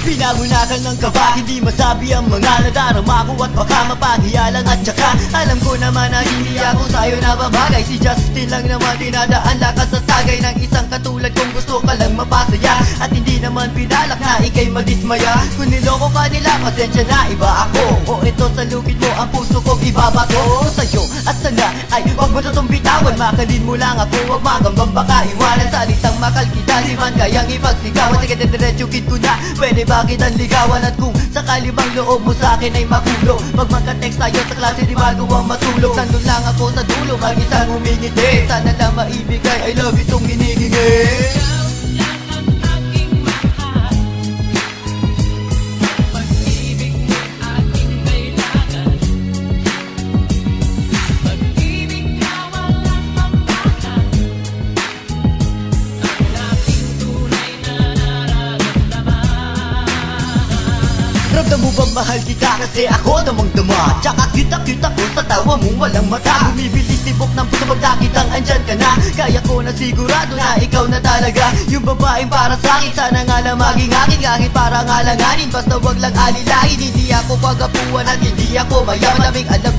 Pinamunakan ng kaba Hindi masabi ang mga nadarama ko At baka mapaghiyalang at saka Alam ko naman na hindi ako sa'yo nababagay. Si Justin lang naman dinadaan lakas sa tagay Ng isang katulad kung gusto ka lang mapasaya. At hindi naman pinalak na ikay madismaya Kung niloko ka nila pasensya na iba ako. O ito sa lugit mo ang puso kong ibabato Sa'yo mo itong bitawan Makalin mo lang ako huwag magambang baka iwanan. Salitang makal kita di man kayang ipagsigawan. Sige diretso ko na pwede ba kitang ligawan? At kung sakali bang loob mo sa akin ay makulo Pag magka-text tayo sa klase di bago ang matulog Nandun lang ako sa dulo mag-isang humingiti Sana lang maibigay I love itong hinihingi Ramdam mo bang mahal kita? Kasi ako namang dama. Tsaka kita-kita ko sa tawa mong walang mata. Bumibilis tibok ng puso pag nakitang andyan ka na. Kaya ko na sigurado na ikaw na talaga. Yung babaeng para sa akin Sana nga lang maging akin kahit para nga langanin Basta wag lang alilahin Hindi ako pagapuan at hindi ako mayaman. Daming alam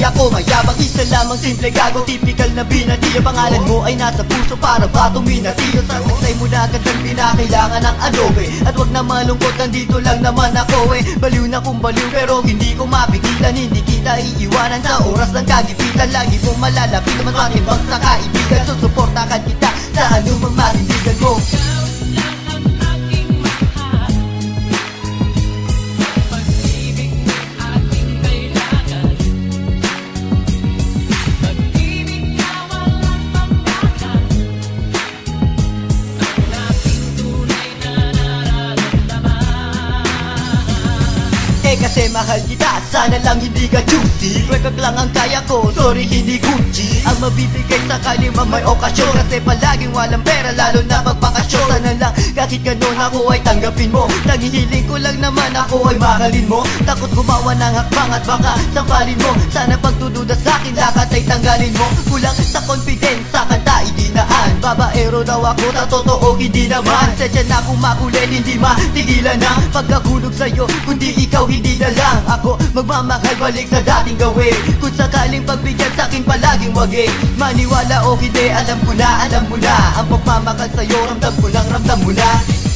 di ako mayabang Isa lamang simple gago typical na binati. Ang pangalan mo ay nasa puso para ba tuminati Sa saklay mo na agad ang pinakailangan ng adobe. At wag na malungkot nandito lang naman ako eh. Baliw na kung baliw pero hindi ko mapigilan. Hindi kita iiwanan sa oras ng kagipitan. Lagi mong malalapit naman matibang sa kaibigan Susuportahan kita sa anumang Eh kasi mahal kita, sana lang hindi ka juicy Record lang ang kaya ko, sorry hindi Gucci. Ang mabibigay sakali man may okasyon. Kasi palaging walang pera, lalo na pagbakasyon Sana lang kahit ganun ako ay tanggapin mo. Nangihiling ko lang naman ako ay mahalin mo. Takot gumawa ng hakbang at baka sampalin mo. Sana pagdududa sa akin, lakat ay tanggalin mo. Kulang sa confidence, sa kanta Babaero daw ako, na totoo hindi naman. Sadya na kung makulin, hindi matigilan na Pagkahulog sa'yo, kundi ikaw hindi na lang. Ako magmamahal balik sa dating gawin. Kung sakaling pagbigyan sa'kin palaging wagi Maniwala o hindi, alam ko na, alam mo na. Ang pagmamahal sa'yo, ramdam ko lang, ramdam mo na